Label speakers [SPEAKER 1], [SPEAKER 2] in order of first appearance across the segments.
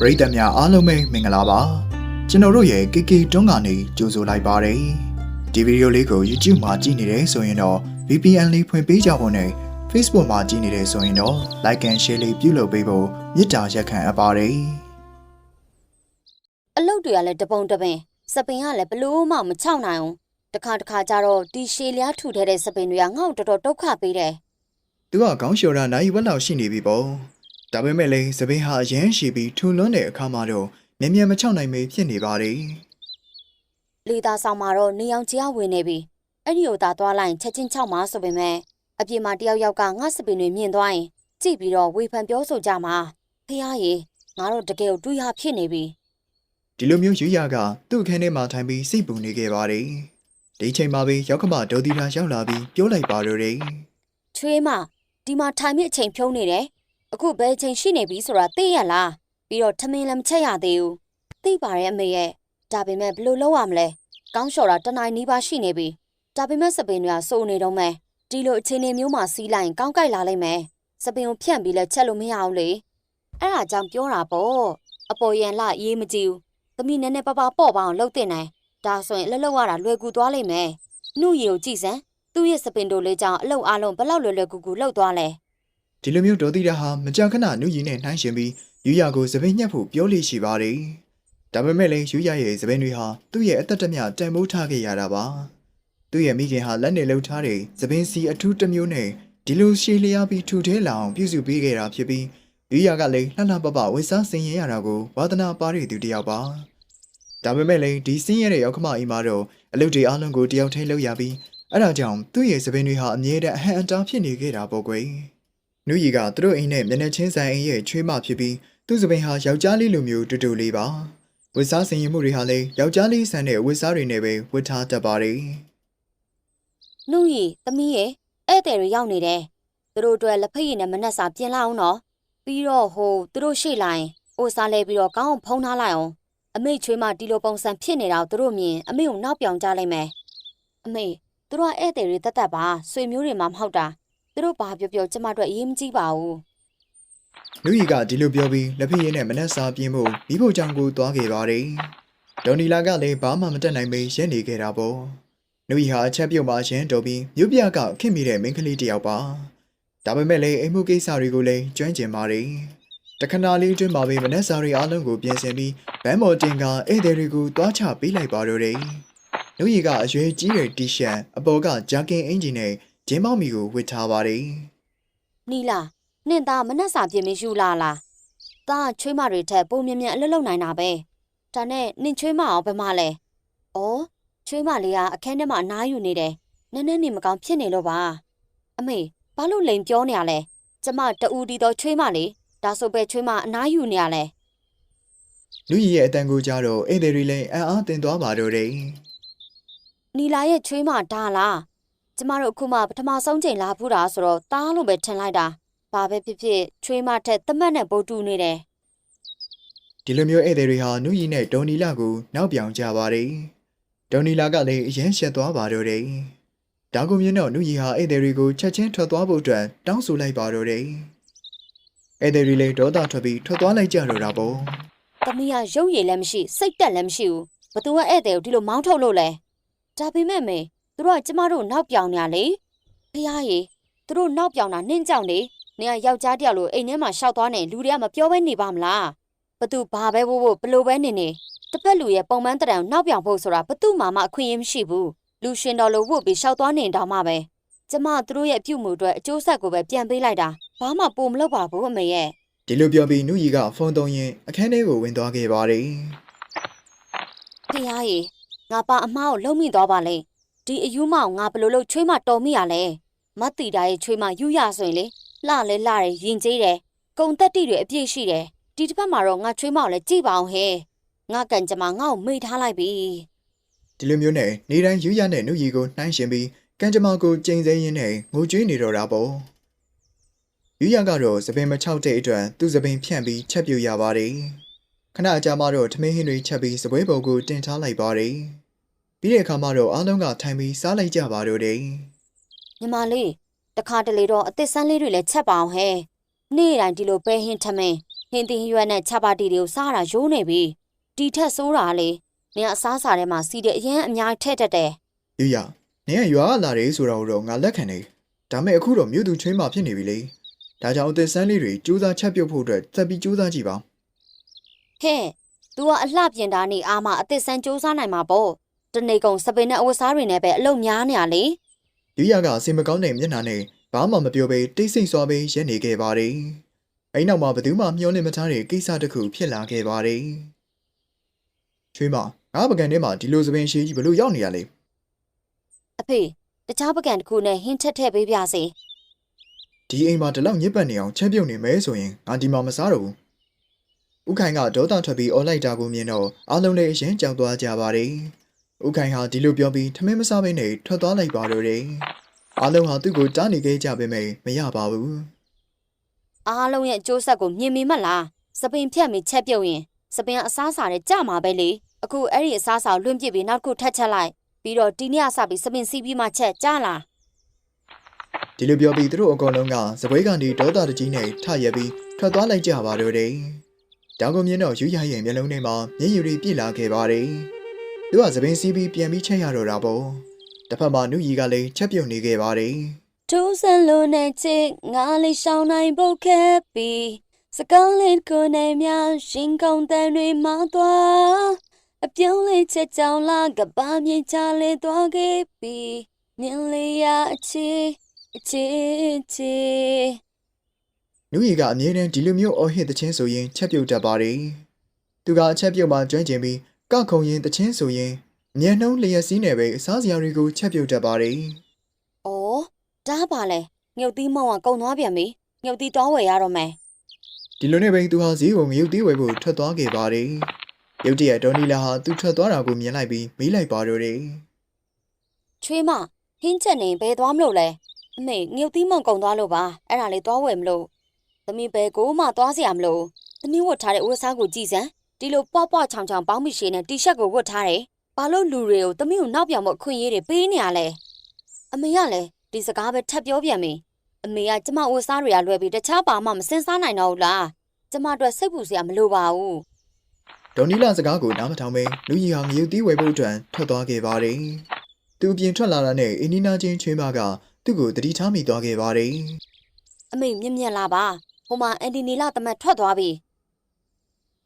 [SPEAKER 1] ပရိသတ်များအားလုံးပဲမင်္ဂလာပါကျွန်တော်တို့ရဲ့ KK တွန်းကနေကြိုဆိုလိုက်ပါတယ်ဒီဗီဒီယိုလေးကို YouTube မှာကြည့်နေတယ်ဆိုရင်တော့ VPN လေးဖွင့်ပေးကြဖို့နဲ့ Facebook မှာကြည့်နေတယ်ဆိုရင်တော့ Like and Share လေးပြုလုပ်ပေးဖို့မေတ္တာရက်ခံအပ်ပါတယ်
[SPEAKER 2] အလုတ်တွေကလည်းတပုံတပင်စပင်ကလည်းဘလို့မှမချောက်နိုင်အောင်တခါတခါကျတော့ဒီရှည်လျားထူထဲတဲ့စပင်တွေကငေါ့တော်တော်ဒုက္ခပေးတယ်
[SPEAKER 1] သူကခေါင်းလျှော်တာနိုင်ဝက်လောက်ရှိနေပြီပေါ့ ဒါပေမဲ့လည်းသပင်းဟာအရမ်းရှိပြီးထူလွန်းတဲ့အခါမှာတော့မြ мян မချောက်နိုင်မေဖြစ်နေပါတယ်
[SPEAKER 2] လေသာဆောင်မှာတော့နေအောင်ကြားဝင်နေပြီအဲ့ဒီကိုသာသွားလိုက်ချက်ချင်းချောက်မှာဆိုပေမဲ့အပြင်မှာတယောက်ယောက်ကငါစပင်တွေမြင်သွားရင်ကြည့်ပြီးတော့ဝေဖန်ပြောဆိုကြမှာဖះရေငါတို့တကယ်ကိုတွေးရဖြစ်နေပြီ
[SPEAKER 1] ဒီလိုမျိုးယူရကသူ့အခန်းထဲမှာထိုင်ပြီးစိတ်ပူနေခဲ့ပါတယ်ဒီချိန်မှာပဲရောက်ခမဒေါ်ဒီလာရောက်လာပြီးပြောလိုက်ပါတော့တယ်
[SPEAKER 2] ချွေးမဒီမှာထိုင်မိအချိန်ဖြုံးနေတယ် အခုဘယ်အချိန်ရှိနေပြီဆိုတာသိရလားပြီးတော့ထမင်းလည်းမချက်ရသေးဘူးသိပါရဲ့အမေရဲ့ဒါပေမဲ့ဘယ်လိုလုပ်ရမလဲကောင်းလျှော်တာတနိုင်နီးပါးရှိနေပြီဒါပေမဲ့စပင်တွေကစိုးနေတော့မယ်ဒီလိုအခြေအနေမျိုးမှာစီးလိုက်ရင်ကောင်းကြိုက်လာလိမ့်မယ်စပင်ကိုဖြန့်ပြီးလဲချက်လို့မရအောင်လေအဲ့ဒါကြောင့်ပြောတာပေါ့အပေါ်ရန်လရေးမကြည့်ဘူးသမီးနည်းနည်းပါးပါးပေါ့ပါအောင်လှုပ်တင်နိုင်ဒါဆိုရင်အလုပ်လုပ်ရတာလွယ်ကူသွားလိမ့်မယ်နှုတ်ရည်ကိုကြည့်စမ်းသူ့ရဲ့စပင်တို့လေးကြောင့်အလုပ်အလုံးဘယ်လောက်လွယ်လွယ်ကူကူလှုပ်သွားလဲ
[SPEAKER 1] ဒီလိုမျိုးဒေါ်ဒီလာဟာမကြာခဏနုရီနဲ့နှိုင်းရှင်ပြီးယူရကိုစပင်းညက်ဖို့ပြောလို့ရှိပါတယ်ဒါပေမဲ့လည်းယူရရဲ့စပင်းတွေဟာသူ့ရဲ့အသက်တမျှတန်ဖိုးထားခဲ့ရတာပါသူ့ရဲ့မိခင်ဟာလက်နေလှုပ်ထားတဲ့စပင်းစီအထူးတစ်မျိုးနဲ့ဒီလိုရှည်လျားပြီးထူထဲလောင်ပြုစုပေးခဲ့တာဖြစ်ပြီးယူရကလည်းလှလှပပဝစ်စားဆင်ရင်ရတာကိုဝါသနာပါရတဲ့သူတစ်ယောက်ပါဒါပေမဲ့လည်းဒီစင်းရတဲ့ရောက်ခမအီမာတော့အလုပ်တွေအလုံးကိုတယောက်ထဲလုပ်ရပြီးအဲ့ဒါကြောင့်သူ့ရဲ့စပင်းတွေဟာအမြဲတမ်းအဟံအတားဖြစ်နေခဲ့တာပေါ့ကွယ် နူရီကသူတို့အိမ်နဲ့မျက်နှာချင်းဆိုင်အိမ်ရဲ့ချွေးမဖြစ်ပြီးသူ့စပင်းဟာယောက်ျားလေးလိုမျိုးတူတူလေးပါဝစ်စားဆင်ရင်မှုတွေဟာလည်းယောက်ျားလေးဆန်တဲ့ဝစ်စားတွေနဲ့ပဲဝစ်ထားတတ်ပါတယ်
[SPEAKER 2] နှုတ်ရည်သမီးရဲ့ဧည့်သည်တွေရောက်နေတယ်သူတို့အတွက်လက်ဖက်ရည်နဲ့မနှက်စာပြင်လိုက်အောင်နော်ပြီးတော့ဟိုသူတို့ရှေ့လိုက်အိုစားလဲပြီးတော့ကောင်းအောင်ဖုံးထားလိုက်အောင်အမေချွေးမဒီလိုပုံစံဖြစ်နေတာကိုသူတို့မြင်အမေကိုနောက်ပြောင်ကြလိုက်မယ်အမေသူတို့ကဧည့်သည်တွေတတ်တတ်ပါဆွေမျိုးတွေမှမဟုတ်တာ သူတို့ဘာပြောပြောကျမတို့အရေးမကြီးပါဘူး
[SPEAKER 1] နူရီကဒီလိုပြောပြီးလက်ဖက်ရည်နဲ့မနှက်စာပြင်းဖို့မိဖို့ကြောင့်ကိုသွားခဲ့ပါတယ်ဒေါ်နီလာကလည်းဘာမှမတက်နိုင်ပဲရက်နေခဲ့တာပေါ့နူရီဟာအချက်ပြုတ်မှရန်တော်ပြီးမြို့ပြကခင်မိတဲ့မိန်းကလေးတစ်ယောက်ပါဒါပေမဲ့လည်းအိမ်မှုကိစ္စတွေကိုလည်းကျွမ်းကျင်ပါတယ်တခဏလေးအတွင်းမှာပဲမနှက်စာတွေအားလုံးကိုပြင်ဆင်ပြီးဗန်းမော်တင်ကဧည့်သည်တွေကိုတွားချပေးလိုက်ပါတော့တယ်နူရီကအရွယ်ကြီးတဲ့တီရှပ်အပေါ်ကဂျာကင်အင်ဂျင်နဲ့ ဂျင်းမောက်မီကိုဝတ်ထားပါတယ်
[SPEAKER 2] နီလာနင့်သားမနှက်စာပြင်မယူလာလားသားချွေးမတွေထက်ပုံမြင်မြန်အလုပ်လုပ်နိုင်တာပဲဒါနဲ့နင့်ချွေးမအောင်ဘယ်မှလဲဩချွေးမလေးကအခန်းထဲမှာအနားယူနေတယ်နည်းနည်းနေမကောင်းဖြစ်နေလို့ပါအမေဘာလို့လိန်ပြောနေရလဲကျမတူဒီတော့ချွေးမလေးဒါဆိုပဲချွေးမအနားယူနေရလဲ
[SPEAKER 1] လူကြီးရဲ့အတန်ကိုကြားတော့ဧည့်သည်တွေလည်းအံ့အားသင်သွားပါတော့တယ်
[SPEAKER 2] နီလာရဲ့ချွေးမဒါလား ကျမတို့အခုမှပထမဆုံးချိန်လာဖူးတာဆိုတော့တားလို့ပဲထင်လိုက်တာဘာပဲဖြစ်ဖြစ်ချွေးမထက်တမတ်နဲ့ပိုတူနေတယ်
[SPEAKER 1] ဒီလိုမျိုးဧည့်သည်တွေဟာနူကြီးနဲ့ဒေါ်နီလာကိုနောက်ပြောင်ကြပါတယ်ဒေါ်နီလာကလည်းအရင်ရှက်သွားပါတော့တယ်ဒါကိုမြင်တော့နူကြီးဟာဧည့်သည်တွေကိုချက်ချင်းထွက်သွားဖို့အတွက်တောင်းဆိုလိုက်ပါတော့တယ်ဧည့်သည်တွေလည်းဒေါသထွက်ပြီးထွက်သွားလိုက်ကြတော့တာပေါ့။
[SPEAKER 2] သမီးကရုပ်ရည်လည်းမရှိစိတ်တက်လည်းမရှိဘူး။ဘသူကဧည့်သည်ကိုဒီလိုမောင်းထုတ်လို့လဲ။ဒါပေမဲ့မေသူ တို့ကကျမတို့နောက်ပြောင်နေရလေ။ဖះရေသူတို့နောက်ပြောင်တာနှင်းကြောင်လေ။နေကယောက်ျားတယောက်လိုအိမ်ထဲမှာရှောက်သွားနေလူတွေကမပြောဘဲနေပါမလား။ဘသူဘာပဲဖို့ဖို့ဘလို့ပဲနေနေတစ်ပတ်လူရဲ့ပုံမှန်တရံနောက်ပြောင်ဖို့ဆိုတာဘသူမှမအခွင့်အရေးမရှိဘူး။လူရှင်တော်လိုဝတ်ပြီးရှောက်သွားနေတောင်မှပဲ။ကျမသူတို့ရဲ့အပြုတ်မှုအတွက်အကျိုးဆက်ကိုပဲပြန်ပေးလိုက်တာ။ဘာမှပုံမလုပ်ပါဘူးအမေရဲ့
[SPEAKER 1] ဒီလိုပြောပြီးနူကြီးကဖုန်းသုံးရင်းအခန်းထဲကိုဝင်သွားခဲ့ပါတယ်။
[SPEAKER 2] ဖះရေငါပါအမားကိုလုံမိသွားပါလေ ဒီအယူမောင်ငါဘယ်လို့လို့ချွေးမတော်မိရလဲမတ်တီတာရဲ့ချွေးမယူရဆိုရင်လေလှလဲလှတယ်ရင်ကျေးတယ်ကုံတက်တီတွေအပြည့်ရှိတယ်ဒီတစ်ဖက်မှာတော့ငါချွေးမောင်လည်းကြည့်ပါအောင်ဟဲ့ငါကန်ကြမှာငါ့ကိုမိထားလိုက်ပြီ
[SPEAKER 1] ဒီလိုမျိုးနဲ့နေတိုင်းယူရနဲ့နူကြီးကိုနှိုင်းရှင်ပြီးကံကြမ္မာကိုကျိန်စိမ့်ရင်းနဲ့ငိုကြွေးနေတော့တာပေါ့ယူရကတော့သပင်မချောက်တဲ့အတွက်သူ့သပင်ဖြန့်ပြီးချက်ပြူရပါတယ်ခဏအကြာမှတော့ထမင်းဟင်းတွေချက်ပြီးစပွဲပုံကိုတင်ထားလိုက်ပါတယ် ပြီးတဲ့အခါမှတော့အားလုံးကထိုင်ပြီးစားလိုက်ကြပါတော့တယ်
[SPEAKER 2] ညီမလေးတခါတလေတော့အသစ်ဆန်းလေးတွေလည်းချက်ပါအောင်ဟဲ့နေ့တိုင်းဒီလိုပဲဟင်းထမင်းဟင်းသီးရွက်နဲ့ချပါတီတွေကိုစားတာရိုးနေပြီတီထက်ဆိုးတာလေနင်ကအစားစားထဲမှာစီတဲ့အရင်အများကြီးထည့်တတ်တယ်
[SPEAKER 1] ယူရနင်ကရွာကလာတယ်ဆိုတာကိုတော့ငါလက်ခံနေဒါမဲ့အခုတော့မြို့သူချင်းမှဖြစ်နေပြီလေဒါကြောင့်အသက်ဆန်းလေးတွေစူးစမ်းချက်ပြုတ်ဖို့အတွက်သက်ပြီးစူးစမ်းကြည့်ပါ
[SPEAKER 2] ဟဲ့ तू ကအလှပြင်တာနေအားမအသစ်ဆန်းစူးစားနိုင်မှာပေါ့ တနေကုန်စပင်နဲ့အဝတ်စားတွေနဲ့ပဲအလုံများနေရလေ
[SPEAKER 1] ယူရကအစင်မကောင်းတဲ့မျက်နှာနဲ့ဘာမှမပြောဘဲတိတ်ဆိတ်စွာပဲရက်နေခဲ့ပါတယ်အဲ့နောက်မှာဘယ်သူမှမျှော်လင့်မထားတဲ့ကိစ္စတစ်ခုဖြစ်လာခဲ့ပါတယ်ချွေးမငါပကံထဲမှာဒီလိုသပင်ရှိကြီးဘလို့ရောက်နေရလဲ
[SPEAKER 2] အဖေတခြားပကံတစ်ခုနဲ့ဟင်းထက်ထည့်ပေးပြစေ
[SPEAKER 1] ဒီအိမ်မှာဒီလောက်ညစ်ပတ်နေအောင်ချက်ပြုတ်နေမဲဆိုရင်ငါဒီမှာမစားတော့ဘူးဥခိုင်ကဒေါသထွက်ပြီးအော်လိုက်တာကိုမြင်တော့အားလုံးလည်းအရင်ကြောက်သွားကြပါတယ် ဥခိုင်ဟာဒီလိုပြောပြီးထမင်းမစားဘဲနဲ့ထွက်သွားလိုက်ပါတော့တယ်အားလုံးဟာသူ့ကိုတားနေခဲ့ကြပေမဲ့မရပါဘူး
[SPEAKER 2] အားလုံးရဲ့အကျိုးဆက်ကိုမြင်မိမလားစပင်ဖြတ်ပြီးချက်ပြုတ်ရင်စပင်ကအစားစားနဲ့ကြမှာပဲလေအခုအဲ့ဒီအစားစားကိုလွင့်ပစ်ပြီးနောက်တစ်ခုထပ်ချက်လိုက်ပြီးတော့ဒီနေ့အစပြီးစပင်စီးပြီးမှချက်ကြလား
[SPEAKER 1] ဒီလိုပြောပြီးသူတို့အကောင်လုံးကစပွဲကနေဒေါသတကြီးနဲ့ထရက်ပြီးထွက်သွားလိုက်ကြပါတော့တယ်တောင်ကုန်မြင်တော့ယူရရဲ့မျက်လုံးထဲမှာမျက်ရည်တွေပြည့်လာခဲ့ပါတယ် သူကသပင်စီးပြီးပြန်ပြီးချက်ရတော့တာပေါ့တစ်ဖက်မှာနုရီကလည်းချက်ပြုတ်နေခဲ့ပါတယ်
[SPEAKER 2] ထိုးစံလို့နဲ့ချစ်ငါလေးရှောင်းနိုင်ဖို့ခဲ့ပြီးစကောင်းလေးကိုနိုင်များရှင်ကောင်းတဲ့တွေမှာသွားအပြုံးလေးချက်ကြောင်လာကပါမြေချလေးသွားခဲ့ပြီးမြင်လေးရအချီအချီချီ
[SPEAKER 1] နူရီကအမြဲတမ်းဒီလိုမျိုးအော်ဟစ်တချင်းဆိုရင်ချက်ပြုတ်တတ်ပါတယ်။သူကအချက်ပြုတ်မှကျွမ်းကျင်ပြီး ကခုံရင်တချင်းဆိုရင်မျက်နှုံးလျက်စီးနေပဲစားစရာတွေကိုချက်ပြုတ်တတ်ပါတယ်။
[SPEAKER 2] အော်ဒါပါလေငုတ်သီးမောင်ကကုံသွားပြန်ပြီငုတ်သီးတောင်းဝယ်ရတော့မယ်။
[SPEAKER 1] ဒီလိုနဲ့ပဲသူဟာဈေးကိုငုတ်သီးဝယ်ဖို့ထွက်သွားခဲ့ပါတယ်။ရုတ်တရက်ဒေါနီလာဟာသူ့ထွက်သွားတာကိုမြင်လိုက်ပြီးမေးလိုက်ပါတော့တယ်။
[SPEAKER 2] ချွေးမဟင်းချက်နေဘယ်သွားမလို့လဲ။အမေငုတ်သီးမောင်ကုံသွားလို့ပါအဲ့ဒါလေးသွားဝယ်မလို့။သမီးဘယ်ကိုမှသွားစရာမလို့။သမီးဝတ်ထားတဲ့ဥစားကိုကြည့်စမ်း။ ဒီလိုပွားပွားချောင်ချောင်ပေါင်းမိရှည်နဲ့တီရှပ်ကိုဝတ်ထားတယ်။ဘာလို့လူတွေကိုသမီးကိုနောက်ပြောင်မအခွင့်အရေးတွေပေးနေရလဲ။အမေကလည်းဒီစကားပဲထပ်ပြောပြန်ပြီ။အမေကကျမဝတ်စားတွေကလွယ်ပြီးတခြားဘာမှမစင်စားနိုင်တော့ဘူးလား။ကျမအတွက်စိတ်ပူစရာမလိုပါဘူး။။
[SPEAKER 1] ဒေါ်နီလာစကားကိုနားမထောင်ပဲလူကြီးဟာငရုတ်သေးဝယ်ဖို့အတွက်ထွက်သွားခဲ့ပါတယ်။သူအပြင်ထွက်လာတာနဲ့အင်းနီနာချင်းချွေးမကသူ့ကိုတတိထားမိသွားခဲ့ပါတယ်။
[SPEAKER 2] အမေမြင့်မြတ်လာပါဟိုမှာအန်ဒီနီလာတမတ်ထွက်သွားပြီ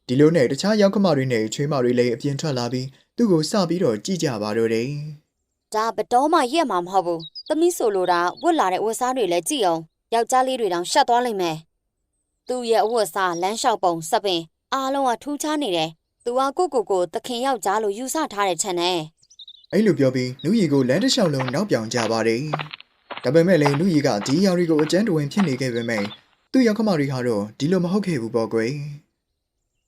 [SPEAKER 1] ဒီလိုနဲ့တခြားရောက်ခမတွေနဲ့ချွေးမတွေလည်းအပြင်ထွက်လာပြီးသူ့ကိုစပြီးတော့ကြည့်ကြပါတော့တယ်
[SPEAKER 2] ဒါဘတော်မှရက်မှာမဟုတ်ဘူးသမီးဆိုလိုတာဝတ်လာတဲ့ဝတ်စားတွေလည်းကြည့်အောင်ယောက်ျားလေးတွေတောင်ရှက်သွားလိမ့်မယ်သူ့ရဲ့အဝတ်စားလမ်းလျှောက်ပုံစပင်အားလုံးကထူးခြားနေတယ်သူကကိုကိုကိုသခင်ယောက်ျားလို့ယူဆထားတဲ့ချက်နဲ့။
[SPEAKER 1] အဲ့လိုပြောပြီးနူရီကိုလမ်းတစ်လျှောက်လုံးနောက်ပြောင်ကြပါတယ်။ဒါပေမဲ့လည်းနူရီကဒီယာရီကိုအကျန်းတဝင်ဖြစ်နေခဲ့ပေမဲ့သူ့ရောက်ခမတွေဟာတော့ဒီလိုမဟုတ်ခဲ့ဘူးပေါ့ကွယ်။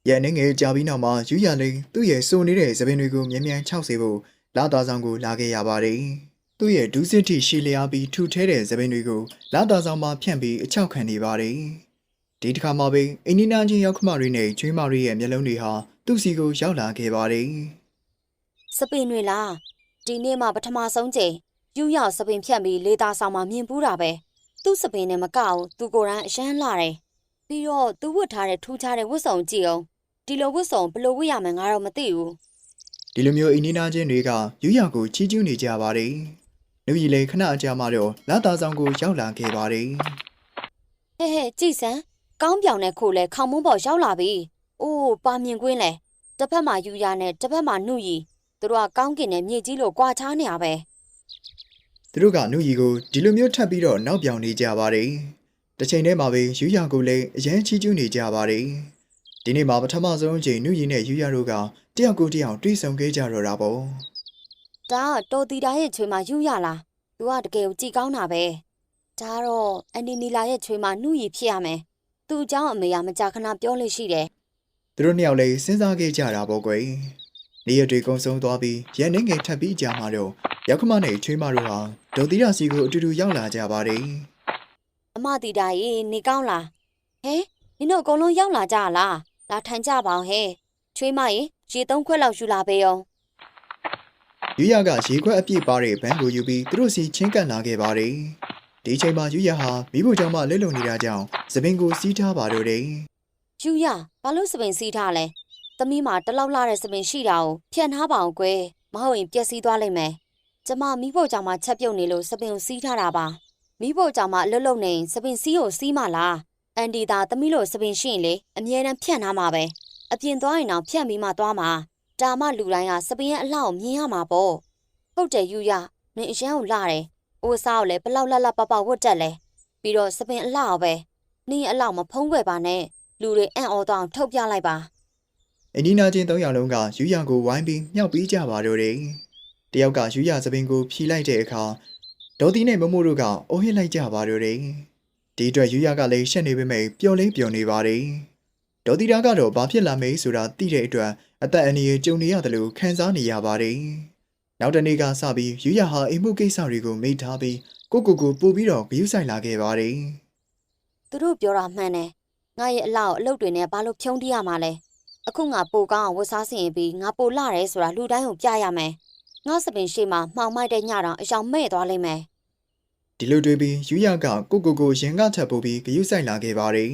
[SPEAKER 1] ရန်နေငယ်ကြာပြီးနောက်မှာယူရလေးသူ့ရဲ့စုံနေတဲ့သပင်တွေကိုမြ мян ခြောက်စေဖို့လာသားဆောင်ကိုလာခဲ့ရပါတယ်။သူ့ရဲ့ဒူးစစ်ထိရှည်လျားပြီးထူထဲတဲ့သပင်တွေကိုလာသားဆောင်မှာဖြန့်ပြီးအချောက်ခံနေပါတယ်။ဒီတစ်ခါမှပဲအင်းနီနာချင်းရောက်ခမတွေနဲ့ချွေးမတွေရဲ့မျက်လုံးတွေဟာသူ့စီကိုရောက်လာခဲ့ပါတယ်။
[SPEAKER 2] စပင်တွေလားဒီနေ့မှပထမဆုံးချိန်ယူရောက်စပင်ဖြတ်ပြီးလေသာဆောင်မှမြင်ပူးတာပဲသူ့စပင်နဲ့မကအောင်သူကိုယ်တိုင်အရန်လာတယ် ပြီးတော့သူဝတ်ထားတဲ့ထူးခြားတဲ့ဝတ်စုံကြည့်အောင်ဒီလိုဝတ်စုံဘယ်လိုဝတ်ရမလဲငါတော့မသိဘူး
[SPEAKER 1] ဒီလိုမျိုးအိမ်နီးနားချင်းတွေကယူရကိုချီးကျူးနေကြပါတယ်။လူကြီးလည်းခဏအကြာမှတော့လာသားဆောင်ကိုရောက်လာခဲ့ပါတယ်
[SPEAKER 2] ဟဲ့ဟဲ့ကြည်စမ်းကောင်းပြောင်တဲ့ခိုးလဲခေါင်မုန်းပေါ်ရောက်လာပြီ။အိုးပါမြင်ကွင်းလဲတစ်ဖက်မှာယူရနဲ့တစ်ဖက်မှာနှုတ်ရီသူတို့ကကောင်းကင်နဲ့မြေကြီးလို့ကြွာချားနေရပဲ။
[SPEAKER 1] သူတို့ကနုကြီးကိုဒီလိုမျိုးထပ်ပြီးတော့နောက်ပြောင်နေကြပါတယ်။ တစ်ချိန်တည်းမှာပဲယူရကိုလည်းအရန်ချီးကျူးနေကြပါတယ်။ဒီနေ့မှာပထမဆုံးအချိန်နုကြီးနဲ့ယူရတို့ကတယောက်ကိုတယောက်တွေ့ဆုံခဲ့ကြတော့တာပေါ့။
[SPEAKER 2] ဒါကတော်တီတာရဲ့ချွေးမှာယူရလား။ तू ကတကယ်ကိုကြည်ကောင်းတာပဲ။ဒါတော့အန်ဒီနီလာရဲ့ချွေးမှာနှုတ်ရီဖြစ်ရမယ်။သူ့အကြောင်းအမေကမကြာခဏပြောလို့ရှိတယ်။
[SPEAKER 1] သူတို့နှစ်ယောက်လည်းစဉ်းစားခဲ့ကြတာပေါ့ကွယ်။နေရတွေကုံဆုံးသွားပြီးရန်နေငယ်ထပ်ပြီးကြာမှတော့ရောက်ခမနဲ့ချွေးမတို့ဟာဒေါ်သီရာစီကိုအတူတူရောက်လာကြပါတယ်။။
[SPEAKER 2] အမတီတာရေနေကောင်းလား။ဟဲနင်တို့အကုန်လုံးရောက်လာကြလား။လာထိုင်ကြပါအောင်ဟဲ့။ချွေးမရေရေသုံးခွက်လောက်ယူလာပေးအောင်
[SPEAKER 1] ယူရကရေခွက်အပြည့်ပါတဲ့ဘန်းကိုယူပြီးသူတို့စီချင်းကပ်လာခဲ့ပါတယ်။ဒီအချိန်မှာယူရဟာမိဖို့ကြောင့်မှလက်လုံနေတာကြောင့်သပင်ကိုစီးထားပါတော့တယ်
[SPEAKER 2] ယူရဘာလို့စပင်စီးထားလဲသမီးမှာတလောက်လာတဲ့စပင်ရှိတာကိုဖြန့်ထားပါအောင်ကွယ်မဟုတ်ရင်ပျက်စီးသွားလိမ့်မယ်ကျမမိဖို့ကြောင့်မှချက်ပြုတ်နေလို့စပင်ကိုစီးထားတာပါ မိဖို့ကြောင့်မှအလွတ်လုံနေရင်စပင်စီးကိုစီးမလားအန်ဒီသာသမီးလို့စပင်ရှိရင်လေအမြဲတမ်းဖြန့်ထားမှာပဲအပြင်သွားရင်တော့ဖြန့်ပြီးမှသွားမှာဒါမှလူတိုင်းကစပင်ရဲ့အလှကိုမြင်ရမှာပေါ့ဟုတ်တယ်ယူရနင်အရန်ကိုလှတယ်အိုးစားကိုလည်းဘလောက်လက်လက်ပပဝတ်တက်လဲပြီးတော့စပင်အလှကိုပဲနင်ရဲ့အလှမဖုံးကွယ်ပါနဲ့လူတွေအံ့ဩသွားအောင်ထုတ်ပြလိုက်ပါ
[SPEAKER 1] အနီးနားချင်းသုံးယောက်လုံးကယူရကိုဝိုင်းပြီးမြောက်ပြီးကြပါတော့တယ်တယောက်ကယူရသပင်ကိုဖြီလိုက်တဲ့အခါ ဒေါ်တီနဲ့မမိုးတို့ကအိုးဟစ်လိုက်ကြပါတော့တယ်ဒီအတွက်ယူရကလည်းရှက်နေပေမဲ့ပျော်လေးပျော်နေပါတယ်ဒေါ်တီတာကတော့ဘာဖြစ်လာမေးဆိုတာသိတဲ့အတွက်အသက်အန္တရာယ်ကြုံနေရတယ်လို့ခံစားနေရပါတယ်နောက်တနေ့ကစပြီးယူရဟာအိမ်မှုကိစ္စတွေကိုမေ့ထားပြီးကိုကိုကိုပို့ပြီးတော့ဂရုစိုက်လာခဲ့ပါတယ်
[SPEAKER 2] သူတို့ပြောတာမှန်တယ်ငါရဲ့အလှကိုအလုပ်တွေနဲ့ဘာလို့ဖြုံးတိရမှာလဲအခုငါပိုကောင်းအောင်ဝတ်စားစင်ရင်ပြီးငါပိုလှတယ်ဆိုတာလူတိုင်းကိုပြရမယ် ငါစပင်ရှိမှမှောင်မိုက်တဲ့ညတောင်အယောင်မဲ့သွားလိမ့်မယ်
[SPEAKER 1] ဒီလိုတွေးပြီးယူရကကိုကိုကိုရင်ကထပ်ပို့ပြီးဂရုစိုက်လာခဲ့ပါတယ်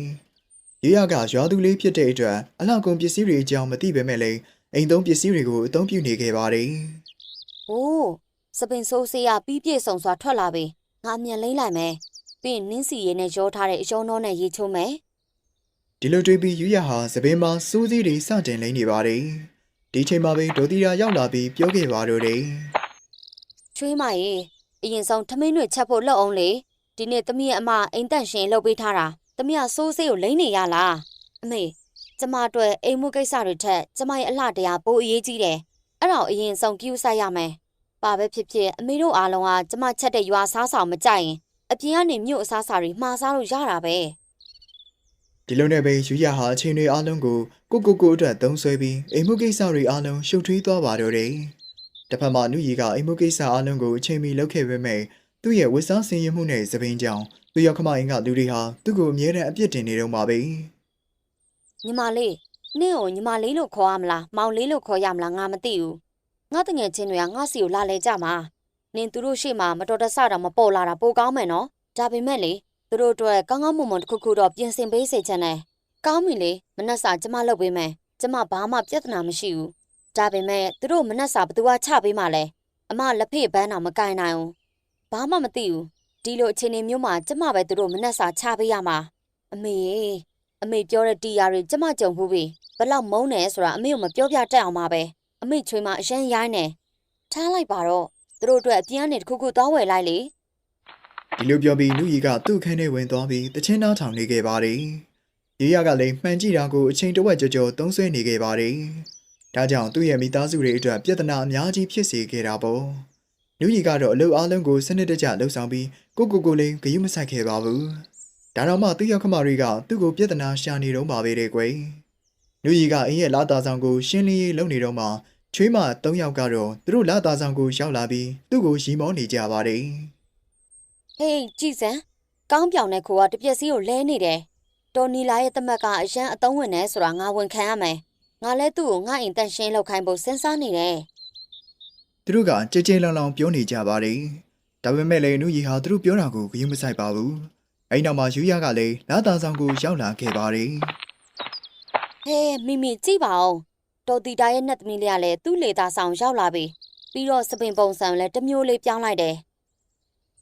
[SPEAKER 1] ယူရကရွာသူလေးဖြစ်တဲ့အတွက်အလောက်ကုန်ပစ္စည်းတွေအကြောင်းမသိပေမဲ့လည်းအိမ်သုံးပစ္စည်းတွေကိုအသုံးပြုနေခဲ့ပါတယ်။
[SPEAKER 2] အိုးစပင်ဆိုးစေးရပြီးပြည့်စုံစွာထွက်လာပြီ။ငါအမြန်လိမ့်လိုက်မယ်။ပြီးရင်နင်းစီရည်နဲ့ရောထားတဲ့အယောနှောနဲ့ရေချိုးမယ်
[SPEAKER 1] ဒီလိုတွေးပြီးယူရဟာသပင်းမှာစိုးစည်းတွေစတင်လိမ့်နေပါတယ် ဒီချိန်မှာပဲဒေါ်တီရာရောက်လာပြီးပြောခဲ့ပါတော့တယ်။
[SPEAKER 2] ချွေးမရေအရင်ဆုံးထမင်းတွေချက်ဖို့လှုပ်အောင်လေ။ဒီနေ့သမီးရဲ့အမအိမ်တန့်ရှင်လှုပ်ပေးထားတာ။သမီးကစိုးစေးကိုလိမ့်နေရလား။အမေကျမအတွက်အိမ်မှုကိစ္စတွေထက်ကျမရဲ့အလှတရားပိုအရေးကြီးတယ်။အဲ့တော့အရင်ဆုံးကြည့်ဥဆိုင်ရမယ်။ပါပဲဖြစ်ဖြစ်အမေတို့အားလုံးကကျမချက်တဲ့ရွာစားဆောင်မကြိုက်ရင်အပြင်ကနေမြို့အစားအစာတွေမှားစားလို့ရတာပဲ။
[SPEAKER 1] ဒီလိုနဲ့ပဲယူရဟာအချိန်တွေအားလုံးကိုကိုကိုကိုအတွက်သုံးဆွဲပြီးအိမ်မှုကိစ္စတွေအားလုံးရှုပ်ထွေးသွားပါတော့တယ်တစ်ဖက်မှာနုရီကအိမ်မှုကိစ္စအားလုံးကိုအချိန်မီလုပ်ခဲ့ပေမဲ့သူ့ရဲ့ဝတ်စားဆင်ရမှုနဲ့သပင်းကြောင့်သူရောက်ခမအင်ကလူတွေဟာသူ့ကိုအမြဲတမ်းအပြစ်တင်နေတော့မှာပဲ
[SPEAKER 2] ညီမလေးနင့်ကိုညီမလေးလို့ခေါ်ရမလားမောင်လေးလို့ခေါ်ရမလားငါမသိဘူးငါတငယ်ချင်းတွေကငါစီကိုလာလဲကြမှာနင်သူတို့ရှေ့မှာမတော်တဆတော့မပေါ်လာတာပိုကောင်းမယ်နော်ဒါပေမဲ့လေ သူတို့အတွက်ကောင်းကောင်းမွန်မွန်တစ်ခုခုတော့ပြင်ဆင်ပေးစေချင်တယ်ကောင်းပြီလေမနှက်စာကျမလုပ်ပေးမယ်ကျမဘာမှပြဿနာမရှိဘူးဒါပေမဲ့သူတို့မနှက်စာဘသူကချပေးမှလဲအမလက်ဖေးဘန်းတော့မကင်နိုင်ဘူးဘာမှမသိဘူးဒီလိုအခြေအနေမျိုးမှာကျမပဲသူတို့မနှက်စာချပေးရမှာအမေရေအမေပြောတဲ့တီယာတွေကျမကြုံဘူးပြီဘလောက်မုန်းတယ်ဆိုတာအမေကိုမပြောပြတတ်အောင်ပါပဲအမေချွေးမအရန်ရိုင်းနေထားလိုက်ပါတော့သူတို့အတွက်အပြင်းအနေတစ်ခုခုသွားဝယ်လိုက်လေ
[SPEAKER 1] ဒီလိုပြောပြီးနုရီကသူ့ခန်းထဲဝင်သွားပြီးတချင်းသားထောင်နေခဲ့ပါတယ်ရေရကလည်းမှန်ကြည့်တာကိုအချိန်တစ်ဝက်ကြော်ကြော်သုံးဆွဲနေခဲ့ပါတယ်ဒါကြောင့်သူ့ရဲ့မိသားစုတွေအတွက်ပြဿနာအများကြီးဖြစ်စေခဲ့တာပေါ့နုရီကတော့အလုပ်အားလုံးကိုစနစ်တကျလှုပ်ဆောင်ပြီးကိုကိုကိုလေးဂရုမစိုက်ခဲ့ပါဘူးဒါတော့မှသူ့ရောက်ခမတွေကသူ့ကိုပြဿနာရှာနေတော့ပါပဲတဲ့ကွယ်နုရီကအင်းရဲ့လာတာဆောင်ကိုရှင်းလင်းရေးလုပ်နေတော့မှချွေးမ၃ယောက်ကတော့သူတို့လာတာဆောင်ကိုရောက်လာပြီးသူ့ကိုရီမောနေကြပါတယ်
[SPEAKER 2] ဟေးကြည်စံကောင်းပြောင်တဲ့ခိုးကတပြက်စီးကိုလဲနေတယ်တော်နီလာရဲ့တမက်ကအရန်အတုံးဝင်နေဆိုတာငါဝန်ခံရမယ်ငါလဲသူ့ကိုငါအိမ်တန့်ရှင်းလောက်ခိုင်းဖို့စဉ်းစားနေတယ်
[SPEAKER 1] သူတို့ကကြဲကြဲလောင်လောင်ပြောနေကြပါတယ်။ဒါပေမဲ့လည်းနုရီဟာသူတို့ပြောတာကိုဂရုမစိုက်ပါဘူး။အဲဒီနောက်မှာယူရကလည်းလာတာဆောင်ကိုရောက်လာခဲ့ပါတယ်
[SPEAKER 2] ဟဲမိမိကြည့်ပါဦးတော်တီတာရဲ့နှက်သမီးလေးကလည်းသူ့လေသားဆောင်ရောက်လာပြီပြီးတော့စပင်ပုံစံလည်းတစ်မျိုးလေးပြောင်းလိုက်တယ်။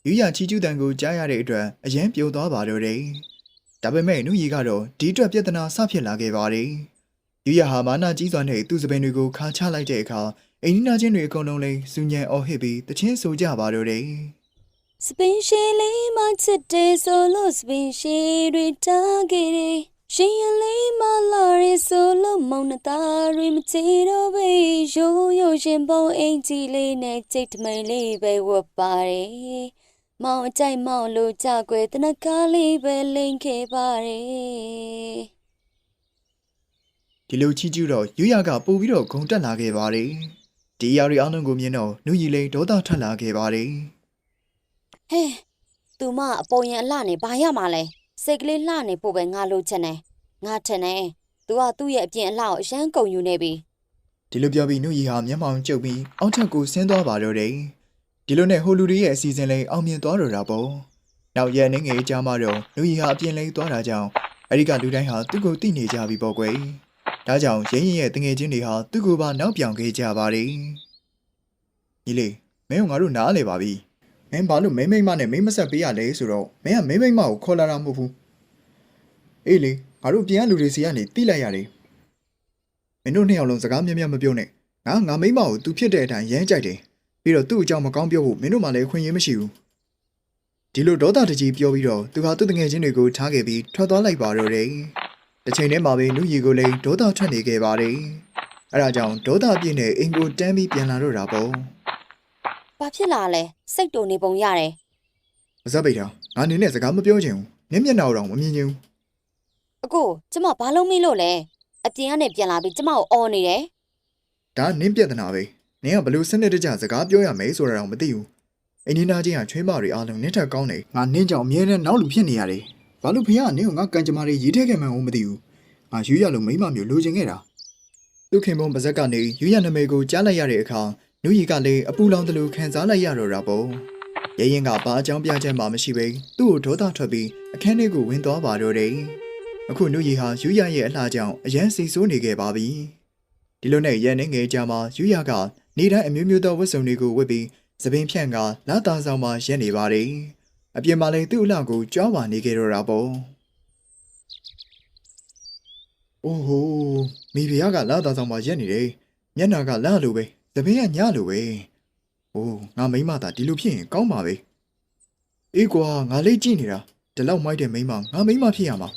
[SPEAKER 1] ယူရချီကျူးတန်ကိုကြားရတဲ့အတွက်အယံပြိုသွားပါတော့တယ်။ဒါပေမဲ့နုရီကတော့ဒီအတွက်ပြဿနာဆဖြစ်လာခဲ့ပါတယ်။ယူရဟာမာနာကြီးစွာနဲ့သူ့စပင်တွေကိုခါချလိုက်တဲ့အခါအိမ်နီးနားချင်းတွေအကုန်လုံးလည်းစူညံအော်ဟစ်ပြီးတချင်းဆိုကြပါတော့တယ်
[SPEAKER 2] စပင်ရှည်လေးမချစ်တယ်ဆိုလို့စပင်ရှည်တွေတားခဲ့တယ်ရှင်ရလေးမလာရဲဆိုလို့မောင်နှသားတွေမချေတော့ပဲရိုးရိုးရှင်ပုံအင်ကြီးလေးနဲ့ကြိတ်တမိန်လေးပဲဝတ်ပါတယ် မောင်အကြိုက်မောင်လို့ကြွယ်တနကားလေးပဲလိန်ခဲ့ပါတယ်။
[SPEAKER 1] ဒီလိုချီကျူးတော့ယူရကပို့ပြီးတော့ဂုံတက်လာခဲ့ပါတယ်။ဒီအရာတွေအားလုံးကိုမြင်တော့နုရီလည်းဒေါသထွက်လာခဲ့ပါတယ်။
[SPEAKER 2] ဟဲသူမအပေါ်ရင်အလှနေဘာရမှာလဲစိတ်ကလေးလှနေဖို့ပဲငါလိုချင်တယ်ငါထင်တယ်သူကသူ့ရဲ့အပြင်အလှကိုအရန်ကုန်ယူနေပြီ
[SPEAKER 1] ဒီလိုပြောပြီးနှုတ်ရီဟာမျက်မှောင်ကျုပ်ပြီးအောက်ထပ်ကိုဆင်းသွားပါတော့တယ်။ ဒီလိုနဲ့ဟိုလူတွေရဲ့အစီအစဉ်လေးအောင်မြင်သွားတော့တာပေါ့။နောက်ရက်နေငယ်ကြာမှတော့နှုတ်ရီဟာအပြင်လေးသွားတာကြောင့်အဲ့ဒီကလူတိုင်းဟာသူ့ကိုသိနေကြပြီပေါ့ကွယ်ဒါကြောင့်ရင်းရင်ရဲ့တငယ်ချင်းတွေဟာသူ့ကိုပါနောက်ပြောင်ခဲ့ကြပါတယ်ညီလေးမင်းကငါတို့နားလေပါပြီမင်းဘာလို့မိမ့်မိမ့်မနဲ့မိမ့်မဆက်ပေးရလဲဆိုတော့မင်းကမိမ့်မိမ့်မကိုခေါ်လာတာမဟုတ်ဘူးအေးလေငါတို့ပြန်လူတွေစီကနေတိလိုက်ရတယ်မင်းတို့နှစ်ယောက်လုံးစကားမြတ်မြတ်မပြောနဲ့ငါငါမိမ့်မကိုသူဖြစ်တဲ့အတိုင်းရမ်းကြိုက်တယ် ပြီးတော့သူ့အကြောင်းမကောင်းပြောဖို့မင်းတို့မှလည်းခွင့်ရမရှိဘူးဒီလိုဒေါသတကြီးပြောပြီးတော့သူဟာသူ့တငယ်ချင်းတွေကိုထားခဲ့ပြီးထွက်သွားလိုက်ပါတော့တယ်။တစ်ချိန်တည်းမှာပဲလူကြီးကိုလည်းဒေါသထွက်နေခဲ့ပါတယ်။အဲဒါကြောင့်ဒေါသပြည့်နဲ့အင်ကိုတန်းပြီးပြန်လာတော့တာပေါ့။
[SPEAKER 2] ဘာဖြစ်လာလဲစိတ်တုန်နေပုံရတယ်။
[SPEAKER 1] မစပ်ပိတ်တာငါနေနဲ့စကားမပြောချင်ဘူး။နင်းမျက်နှာတော့မမြင်ချင်ဘူး။
[SPEAKER 2] အကိုကျမဘာလုံးမင်းလို့လဲ။အပြင်ကနေပြန်လာပြီးကျမကိုအော်နေတယ်။
[SPEAKER 1] ဒါနင်းပြဿနာပဲ။ နင်းကဘလို့စနစ်တကျစကားပြောရမယ်ဆိုတာတော့မသိဘူး။အင်းနီနာချင်းကချွေးမတွေအားလုံးနင်းထက်ကောင်းတယ်။ငါနင်းကြောင့်အမြဲတမ်းနောက်လူဖြစ်နေရတယ်။ဘာလို့ဖေကနင်းကိုငါကံကြမ္မာတွေရေးထဲခဲ့မှန်းမသိဘူး။ငါယူရလို့မိမမျိုးလိုချင်ခဲ့တာ။သူခင်မုံပါဇက်ကနေယူရနမေကိုကြားလိုက်ရတဲ့အခါနူရီကလည်းအပူလောင်တယ်လို့ခံစားလိုက်ရတော့တာပေါ့ရဲရင်ကဘာအကြောင်းပြချက်မှမရှိပဲသူ့ကိုဒေါသထွက်ပြီးအခန်းထဲကိုဝင်သွားပါတော့တယ်အခုနူရီဟာယူရရဲ့အလှကြောင့်အရန်စီဆိုးနေခဲ့ပါပြီ ဒီလိုနဲ့ရန်နေငယ်ကြမှာယူရကနေတိုင်းအမျိုးမျိုးသောဝတ်စုံတွေကိုဝတ်ပြီးသပင်ဖြန့်ကလာတာဆောင်မှာရက်နေပါတယ်အပြင်မှာလည်းသူ့အလှကိုကြွားဝါနေခဲ့တော့တာပေါ့အိုးဟိုမိဖုရားကလာတာဆောင်မှာရက်နေတယ်မျက်နှာကလာလိုပဲသပင်ကညလိုပဲအိုးငါမိမသာဒီလိုဖြစ်ရင်ကောင်းပါပဲအေးကွာငါလေးကြည့်နေတာဒီလောက်မိုက်တဲ့မိမငါမိမဖြစ်ရမှာ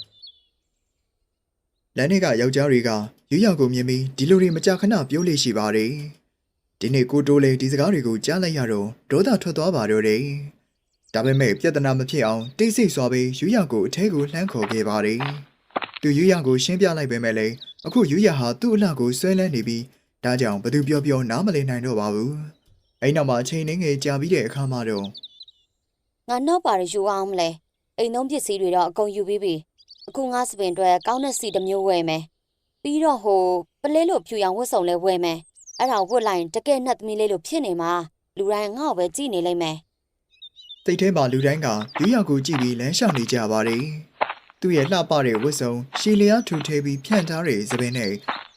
[SPEAKER 1] လမ်းထဲကယောက်ျားတွေက ရွရောက်ကိုမြင်ပြီးဒီလိုတွေမကြခဏပြောလို့ရှိပါတယ်ဒီနေ့ကိုတိုးလေဒီစကားတွေကိုကြားလိုက်ရတော့ဒေါသထွက်သွားပါတော့တယ်ဒါပေမဲ့ပြဿနာမဖြစ်အောင်တိတ်ဆိတ်စွာပဲရွရောက်ကိုအထဲကိုလှမ်းခေါ်ခဲ့ပါတယ်သူရွရောက်ကိုရှင်းပြလိုက်ပေမဲ့လည်းအခုရွရဟာသူ့အလှကိုဆွဲလန်းနေပြီးဒါကြောင့်ဘသူပြောပြောနားမလည်နိုင်တော့ပါဘူးအဲ့နောက်မှာအချိန်နှင်းငယ်ကြာပြီးတဲ့အခါမှာတော့။
[SPEAKER 2] ငါနောက်ပါရယူအောင်မလဲ။အိမ်သုံးပစ္စည်းတွေတော့အကုန်ယူပြီးပြီ။အခုငါစပင်အတွက်ကောင်းတဲ့စီတစ်မျိုးဝယ်မယ်။ ပြီးတော့ဟိုပလဲလို့ဖြူရောင်ဝတ်စုံလဲဝယ်မယ်။အဲ့ဒါဝတ်လိုက်ရင်တကယ်နှက်သမီးလေးလို့ဖြစ်နေမှာလူတိုင်းငါ့ကိုပဲကြည့်နေလိမ့်မယ်
[SPEAKER 1] တိတ်ထဲမှာလူတိုင်းကရွရောက်ကိုကြည့်ပြီးလမ်းလျှောက်နေကြပါတယ်သူ့ရဲ့လှပတဲ့ဝတ်စုံရှီလျားထူထဲပြီးဖြန့်ထားတဲ့သပင်နဲ့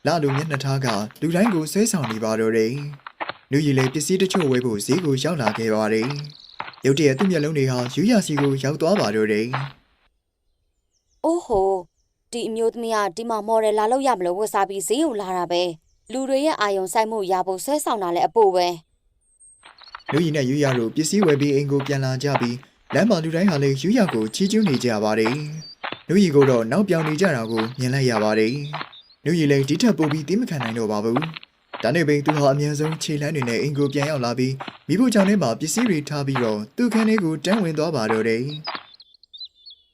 [SPEAKER 1] လာလူမျက်နှာထားကလူတိုင်းကိုဆွဲဆောင်နေပါတော့တယ်လူကြီးလည်းပစ္စည်းတချို့ဝယ်ဖို့ဈေးကိုရောက်လာခဲ့ပါတယ်ရုတ်တရက်သူ့မျက်လုံးတွေဟာယူရစီကိုရောက်သွားပါတော့တယ်။
[SPEAKER 2] အိုးဟို ဒီအမျိုးသမီးကဒီမှာမော်ဒယ်လာလို့ရမလို့ဝတ်စားပြီးဈေးကိုလာတာပဲ။လူတွေရဲ့အာယုံစိုက်မှုရဖို့ဆွဲဆောင်တာလဲအပို့ပဲ။
[SPEAKER 1] လူကြီးနဲ့ယူရတို့ပစ္စည်းဝယ်ပြီးအိမ်ကိုပြန်လာကြပြီးလမ်းမှာလူတိုင်းဟာလည်းယူရကိုချီးကျူးနေကြပါတယ်လူကြီးကတော့နောက်ပြောင်နေကြတာကိုမြင်လိုက်ရပါတယ်လူကြီးလည်းဒီထက်ပိုပြီးသိမခံနိုင်တော့ပါဘူးဒါနဲ့ပဲသူဟာအမြန်ဆုံးခြေလမ်းတွေနဲ့အိမ်ကိုပြန်ရောက်လာပြီးမိဖို့ကြောင့်ထဲမှာပစ္စည်းတွေထားပြီးတော့သူ့ခန်းလေးကိုတန်းဝင်သွားပါတော့တယ်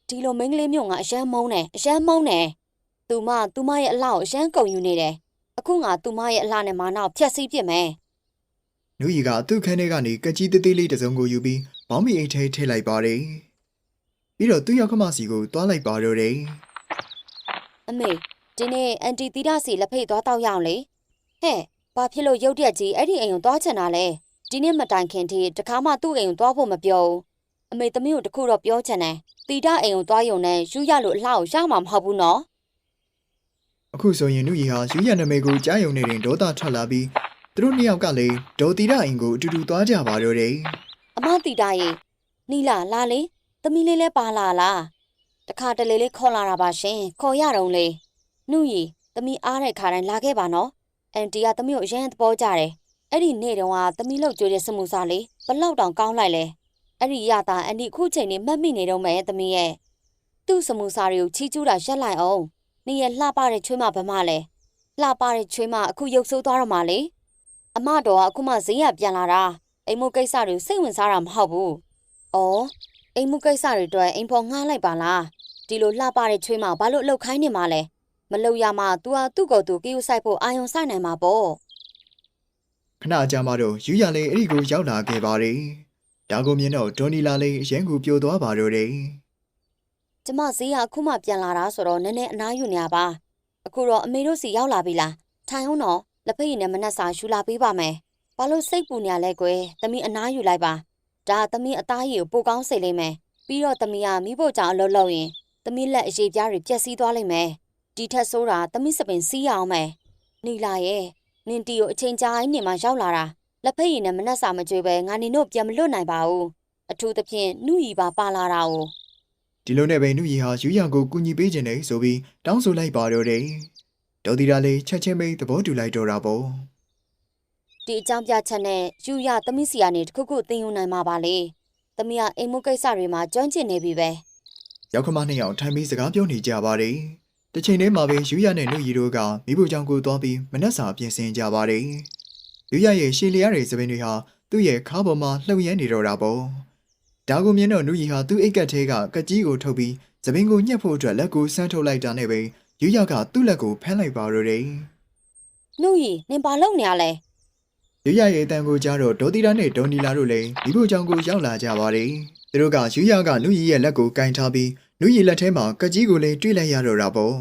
[SPEAKER 2] ဒီလိုမိန်းကလေးမျိုးငါအရန်မုန်းတယ်အရန်မုန်းတယ်သူမသူမရဲ့အလှကိုအရန်ကုန်ယူနေတယ်အခုငါသူမရဲ့အလှနဲ့မာနာကိုဖျက်ဆီးပစ်မယ်
[SPEAKER 1] လူကြီးကသူ့ခန်းထဲကနေကကြီးသေးသေးလေးတစ်စုံကိုယူပြီးဘောင်းမီအိတ်ထဲထည့်လိုက်ပါတယ်ပြီးတော့သူ့ရောက်ခမစီကိုတွားလိုက်ပါတော့တယ်
[SPEAKER 2] အမေဒီနေ့အန်တီတီတာစီလက်ဖိတ်သွားတောက်ရအောင်လေဟဲ့ဘာဖြစ်လို့ရုတ်တရက်ကြီးအဲ့ဒီအိမ်ကိုသွားချင်တာလဲဒီနေ့မတိုင်ခင်ထိတခါမှသူ့အိမ်ကိုသွားဖို့မပြောဘူးအမေသမီးကိုတခုတော့ပြောချင်တယ် တီတာအိမ်ကိုသွားယုံနဲ့ယူရလို့အလှကိုရမှာမဟုတ်ဘူးနော်
[SPEAKER 1] အခုဆိုရင်နုရီဟာယူရနမေကိုကြားယုံနေရင်ဒေါသထွက်လာပြီးသူတို့နှစ်ယောက်ကလည်းဒေါ်တီရအိမ်ကိုအတူတူသွားကြပါတော့တယ်
[SPEAKER 2] အမတီတာရေနီလာလာလေသမီးလေးလဲပါလာလားတခါတလေလေးခေါ်လာတာပါရှင်ခေါ်ရတော့လေနှုတ်ရီသမီးအားတဲ့ခါတိုင်းလာခဲ့ပါနော်အန်တီကသမီးကိုအရင်သဘောကျတယ်အဲ့ဒီနေ့တုန်းကသမီးလောက်ကြွေးတဲ့စမှုစားလေးဘလောက်တောင်ကောင်းလိုက်လဲ အဲ့ဒီရတာအန်တီအခုချိန်နေမှတ်မိနေတော့မယ်သမီးရဲ့သူ့စမှုစားတွေကိုချီးကျူးတာရက်လိုက်အောင်နေရလှပတဲ့ချွေးမဗမာလဲလှပတဲ့ချွေးမအခုရုပ်ဆိုးသွားတော့မှလေအမတော်ကအခုမှဈေးရပြန်လာတာအိမ်မို့ကိစ္စတွေကိုစိတ်ဝင်စားတာမဟုတ်ဘူး။အော်အိမ်မှုကိစ္စတွေအတွက်အိမ်ဖော်ငှားလိုက်ပါလားဒီလိုလှပတဲ့ချွေးမဘာလို့အလုတ်ခိုင်းနေမှာလဲမလုတ်ရမှ तू ဟာသူ့ကိုယ်သူကယူဆိုင်ဖို့အာယုံဆိုင်နိုင်မှာပေါ့
[SPEAKER 1] ခဏအကြာမှတော့ယူရလည်းအဲ့ဒီကိုရောက်လာခဲ့ပါတယ် ဒါကိုမြင်တော့ဒေါ်နီလာလည်းအရင်ကိုပြိုသွားပါတော့တယ်
[SPEAKER 2] ကျမဈေးကအခုမှပြန်လာတာဆိုတော့နည်းနည်းအနားယူနေရပါအခုတော့အမေတို့စီရောက်လာပြီလားထိုင်အောင်တော့လက်ဖက်ရည်နဲ့မနှက်စာယူလာပေးပါမယ်ဘာလို့စိတ်ပူနေရလဲကွယ်သမီးအနားယူလိုက်ပါဒါသမီးအသားရည်ကိုပိုကောင်းစေလိမ့်မယ်ပြီးတော့သမီးကမိဖို့ကြောင့်အလုပ်လုပ်ရင်သမီးလက်အရေးပြားတွေပြက်စီးသွားလိမ့်မယ်ဒီထက်ဆိုးတာသမီးစပင်စီးရအောင်မယ်နီလာရဲ့နင်တီကိုအချိန်ကြာရင်နေမှရောက်လာတာ လက်ဖက်ရည်နဲ့မနှက်စာမကြွေးပဲငါနေတို့ပြန်မလွတ်နိုင်ပါဘူးအထူးသဖြင့်နှုရီပါပါလာတာ哦
[SPEAKER 1] ဒီလိုနဲ့ပဲနုရီဟာယူရကိုကူညီပေးခြင်းနဲ့ဆိုပြီးတောင်းဆိုလိုက်ပါတော့တယ်ဒေါ်တီရာလေးချက်ချင်းပဲသဘောတူလိုက်တော့တာပေါ့
[SPEAKER 2] ဒီအကြောင်းပြချက်နဲ့ယူရသမီးစီကနေတခုခုသင်ယူနိုင်မှာပါလေသမီးကအိမ်မှုကိစ္စတွေမှာကျွမ်းကျင်နေပြီပဲ
[SPEAKER 1] ရောက်ခမနှစ်ယောက်ထိုင်ပြီးစကားပြောနေကြပါတယ်တစ်ချိန်တည်းမှာပဲယူရနဲ့နုရီတို့ကမိဖို့ကြောင့်ကိုသွားပြီးမနှက်စာပြင်ဆင်ကြပါတယ် ယူရရဲ့ရှေလျားတွေစပင်းတွေဟာသူ့ရဲ့ခါပေါ်မှာလှုပ်ရမ်းနေတော့တာပေါ့ဒါကိုမြင်တော့နုရီဟာသူ့အိတ်ကက်ထဲကကကြီးကိုထုတ်ပြီးစပင်းကိုညှက်ဖို့အတွက်လက်ကိုဆန်းထုတ်လိုက်တာနဲ့ပဲယူရကသူ့လက်ကိုဖမ်းလိုက်ပါတော့တယ်
[SPEAKER 2] နှုရီနင်ဘာလုပ်နေရလဲ
[SPEAKER 1] ရွရရဲ့အတန်ကိုကြားတော့ဒေါ်တီတာနဲ့ဒေါ်နီလာတို့လည်းဒီဘုကြောင့်ကိုရောက်လာကြပါတယ်။သူတို့ကရွရကနုရီရဲ့လက်ကိုကင်ထားပြီးနုရီလက်ထဲမှာကကြီးကိုလည်းတွေ့လိုက်ရတော့တာပေါ့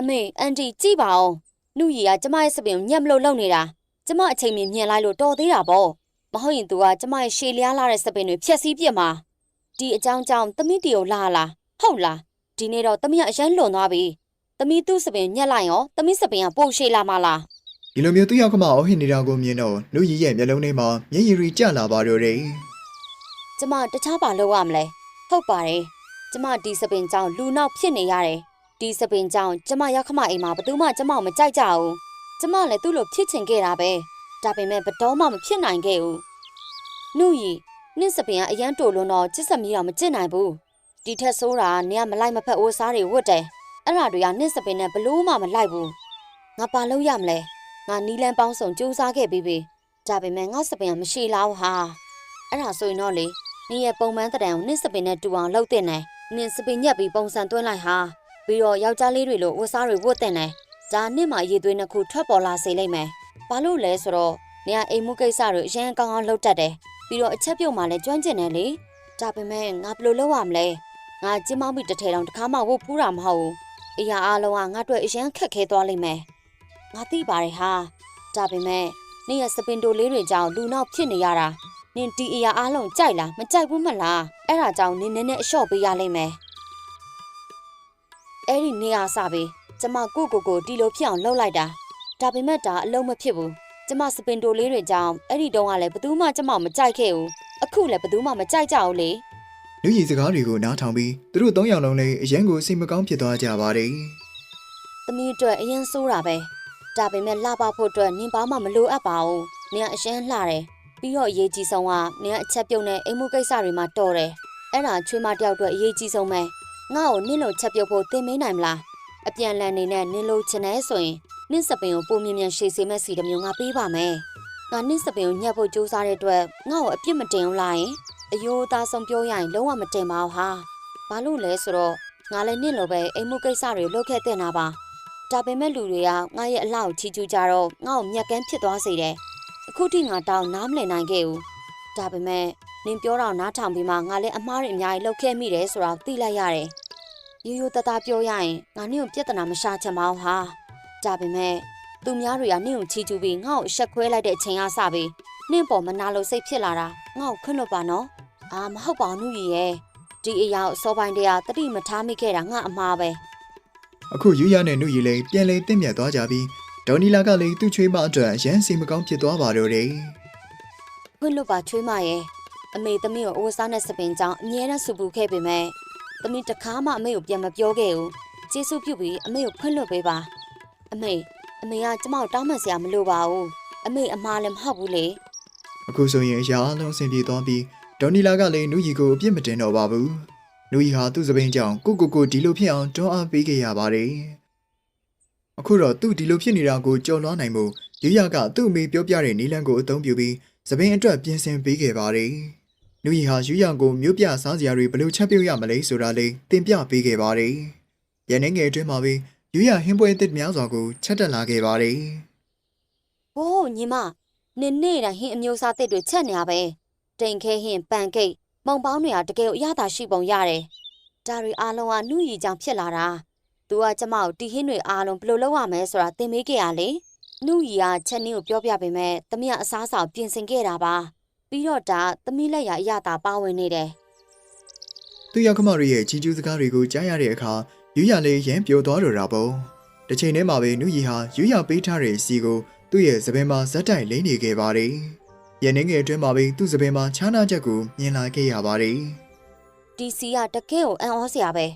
[SPEAKER 2] အမေအန်တီကြည့်ပါဦးနှုရီကကျမရဲ့စပင်ကိုညက်မလို့လုပ်နေတာ ကျမအချိန်မြင်မြင်လိုက်လို့တော်သေးတာပေါ့မဟုတ်ရင် तू ကကျမရဲ့ရှေလျားလာတဲ့စပင်တွေဖျက်ဆီးပြစ်မှာဒီအကြောင်းကြောင့်သမီးတီကိုလာလာဟုတ်လားဒီနေ့တော့သမီးကအရန်လွန်သွားပြီသမီးသူ့စပင်ညက်လိုက်ရောသမီးစပင်ကပို့ရှေလာမလား။
[SPEAKER 1] ဒီလိုမျိုးသူ့ယောက်ကမအဟစ်နေတာကိုမြင်တော့နုရီရဲ့မျက်လုံးထဲမှာမျက်ရည်တွေကျလာပါတော့တယ်
[SPEAKER 2] ကျမတခြားဘာလုပ်ရမလဲဟုတ်ပါတယ်ကျမဒီစပင်ကြောင့်လူနောက်ဖြစ်နေရတယ်ဒီစပင်ကြောင့်ကျမရောက်ခမအိမ်မှာဘယ်သူမှကျမကိုမကြိုက်ကြဘူး ကျမလည်းသူ့လိုဖြစ်ချင်ခဲ့တာပဲဒါပေမဲ့ဘယ်တော့မှမဖြစ်နိုင်ခဲ့ဘူးနှုတ်ရီနင့်စပင်ကအရန်တိုလွန်းတော့ချစ်စမီတော့မကျင့်နိုင်ဘူးဒီထက်ဆိုးတာနင်ကမလိုက်မဖက်အိုးစားတွေဝတ်တယ်အဲ့ဒါတွေကနင့်စပင်နဲ့ဘလို့မှမလိုက်ဘူးငါပါလို့ရမလဲငါနီလန်းပေါင်းစုံစူးစမ်းခဲ့ပြီးပြီဒါပေမဲ့ငါစပင်ကမရှိလားဟာအဲ့ဒါဆိုရင်တော့လေနင်ရဲ့ပုံမှန်တံကိုနင့်စပင်နဲ့တူအောင်လှုပ်တင်တယ်။နင်စပင်ညက်ပြီးပုံစံသွင်းလိုက်ဟာ။ပြီးတော့ယောက်ျားလေးတွေလိုဝတ်စားတွေဝတ်တင်တယ်။ ဒါနင့်မှာရေသွေးနှစ်ခုထွက်ပေါ်လာစေလိမ့်မယ်။ဘာလို့လဲဆိုတော့နင်ကအိမ်မှုကိစ္စတွေအရင်ကောင်းကောင်းလုပ်တတ်တယ်။ပြီးတော့အချက်ပြုတ်မှလည်းကျွမ်းကျင်တယ်လေ။ဒါပေမဲ့ငါဘယ်လိုလုပ်ရမလဲ။ငါကျင်းမောင်းပြီးတစ်ထဲတောင်တစ်ခါမှဝတ်ဖူးတာမဟုတ်ဘူး။အရာအားလုံးကငါ့အတွက်အရင်ခက်ခဲသွားလိမ့်မယ်။ငါသိပါတယ်ဟာ။ဒါပေမဲ့နင်ရဲ့စပင်တိုလေးတွေကြောင့်လူနောက်ဖြစ်နေရတာ။နင်ဒီအရာအားလုံးကြိုက်လားမကြိုက်ဘူးမလားအဲ့ဒါကြောင့်နင်နည်းနည်းအလျှော့ပေးရလိမ့်မယ်အဲ့ဒီနေရာစပြီး ကျမကိုကိုကိုဒီလိုဖြစ်အောင်လှုပ်လိုက်တာဒါပေမဲ့ဒါအလုံးမဖြစ်ဘူးကျမစပင်တိုလေးတွေကြောင့်အဲ့ဒီတုန်းကလည်းဘယ်သူမှကျမမကြိုက်ခဲ့ဘူးအခုလည်းဘယ်သူမှမကြိုက်ကြဘူးလေ။
[SPEAKER 1] နုရီစကားတွေကိုနားထောင်ပြီးသူတို့သုံးယောက်လုံးလည်းအရန်ကိုစိတ်မကောင်းဖြစ်သွားကြပါတယ်
[SPEAKER 2] သမီးအတွက်အရင်ဆိုးတာပဲဒါပေမဲ့လှပဖို့အတွက်နင်ဘာမှမလိုအပ်ပါဘူးနင်ကအရှင်းလှတယ်ပြီးတော့အရေးကြီးဆုံးကနင်ကအချက်ပြုတ်နဲ့အိမ်မှုကိစ္စတွေမှာတော်တယ်အဲ့ဒါချွေးမတယောက်အတွက်အရေးကြီးဆုံးပဲငါ့ကိုနင့်လိုချက်ပြုတ်ဖို့သင်မင်းနိုင်မလား အပြန်လန်နေနဲ့နင်လိုချင်တယ်ဆိုရင်နင့်စပင်ကိုပုံမြင်မြန်ရှေ့စေမဲ့စီတစ်မျိုးငါပေးပါမယ်ငါနင့်စပင်ကိုညှက်ဖို့ကြိုးစားတဲ့အတွက်ငါ့ကိုအပြစ်မတင်ဘူးလားယင်အယိုးအသားဆုံးပြောရရင်လုံးဝမတင်ပါဘူးဟာဘာလို့လဲဆိုတော့ငါလည်းနင့်လိုပဲအိမ်မှုကိစ္စတွေလုပ်ခဲ့တဲ့နာပါဒါပေမဲ့လူတွေကငါရဲ့အလှကိုချီကျူးကြတော့ငါ့ကိုမျက်ကန်းဖြစ်သွားစေတယ်။အခုထိငါတောင်းနားမလည်နိုင်ခဲ့ဘူး။ဒါပေမဲ့နင်ပြောတော့နားထောင်ပြီးမှငါလည်းအမားတွေအများကြီးလုပ်ခဲ့မိတယ်ဆိုတော့သိလိုက်ရတယ်။ ရိုးရိုးသားသားပြောရရင်ငါနင့်ကိုပြဿနာမရှာချင်ပါဘူးဟာ။ဒါပေမဲ့သူများတွေကနင့်ကိုချီကျူးပြီးငါ့ကိုအဆက်ခွဲလိုက်တဲ့အချိန်ကစပြီးနင့်ပေါ်မနာလို့စိတ်ဖြစ်လာတာငါ့ကိုခွင့်လွတ်ပါနော်။အာမဟုတ်ပါဘူးနူကြီးရဲ့ဒီအရာကိုအစောပိုင်းတည်းကတတိမထားမိခဲ့တာငါအမားပဲ။။
[SPEAKER 1] အခုယူရနဲ့နုရီလည်းပြန်လဲတင့်မြတ်သွားကြပြီးဒေါ်နီလာကလည်းသူ့ချွေးမအတွက်အရန်စိတ်မကောင်းဖြစ်သွားပါတော့တယ်။
[SPEAKER 2] ခွင့်လွတ်ပါချွေးမရဲ့အမေသမီးကိုအိုးစားနဲ့စပင်ကြောင့်အမြဲတမ်းဆူပူခဲ့ပေမဲ့ သမီးတစ်ခါမှအမေကိုပြန်မပြောခဲ့ဘူးကျေးဇူးပြုပြီးအမေကိုခွင့်လွတ်ပေးပါအမေအမေကကျမကိုတောင်းပန်စရာမလိုပါဘူးအမေအမားလည်းမဟုတ်ဘူးလေ
[SPEAKER 1] အခုဆိုရင်အရာအလုံးအဆင်ပြေသွားပြီးဒေါ်နီလာကလည်းနူရီကိုအပြစ်မတင်တော့ပါဘူး။နူရီဟာသူ့စပိန်ကြောင့်ကိုကိုကိုဒီလိုဖြစ်အောင်တွန်းအားပေးခဲ့ရပါတယ်။အခုတော့သူ့ဒီလိုဖြစ်နေတာကိုကြော်လွှားနိုင်မှုရရကသူ့အမေပြောပြတဲ့နီလန်ကိုအသုံးပြုပြီးစပိန်အတွက်ပြင်ဆင်ပေးခဲ့ပါတယ်။ နူရီဟာယူရကိုမျိုးပြစားစရာတွေဘယ်လိုချက်ပြုတ်ရမလဲဆိုတာလေးတင်ပြပေးခဲ့ပါတယ်။ရန်နေငယ်အတွင်းမှာပဲယူရဟင်းပွဲအသစ်များစွာကိုချက်တက်လာခဲ့ပါတယ်။
[SPEAKER 2] ဟိုးညီမနင်နေ့တိုင်းဟင်းအမျိုးအစားတစ်တွေချက်နေရပဲတိန်ခဲဟင်းပန်ကိတ်မုံပေါင်းတွေကတကယ်အရသာရှိပုံရတယ်ဒါတွေအားလုံးကနှုရီကြောင့်ဖြစ်လာတာသူကကျမကိုတီဟင်းတွေအားလုံးဘယ်လိုလုပ်ရမလဲဆိုတာသင်ပေးခဲ့ရလေနှုရီကချက်နည်းကိုပြောပြပေးမဲ့သမီးကအစားအစာကိုပြင်ဆင်ခဲ့တာပါ ပြီးတော့ဒါသမီးလက်ရအရသာပါဝင်နေတယ်
[SPEAKER 1] သူသူ့ရောက်ခမတွေရဲ့ကြီးကျူးစကားတွေကိုကြားရတဲ့အခါယူရလေးရမ်းပျော်သွားတော့တာပေါ့တစ်ချိန်တည်းမှာပဲနုရီဟာယူရပေးထားတဲ့စီကိုသူ့ရဲ့စပင်မှာဇက်တိုင်လိမ့်နေခဲ့ပါတယ်ရနေငယ်အတွင်းမှာပဲသူ့စပင်မှာခြားနာချက်ကိုမြင်လာခဲ့ရပါတယ်
[SPEAKER 2] ဒီစီကတကယ်ကိုအံ့ဩစရာပဲ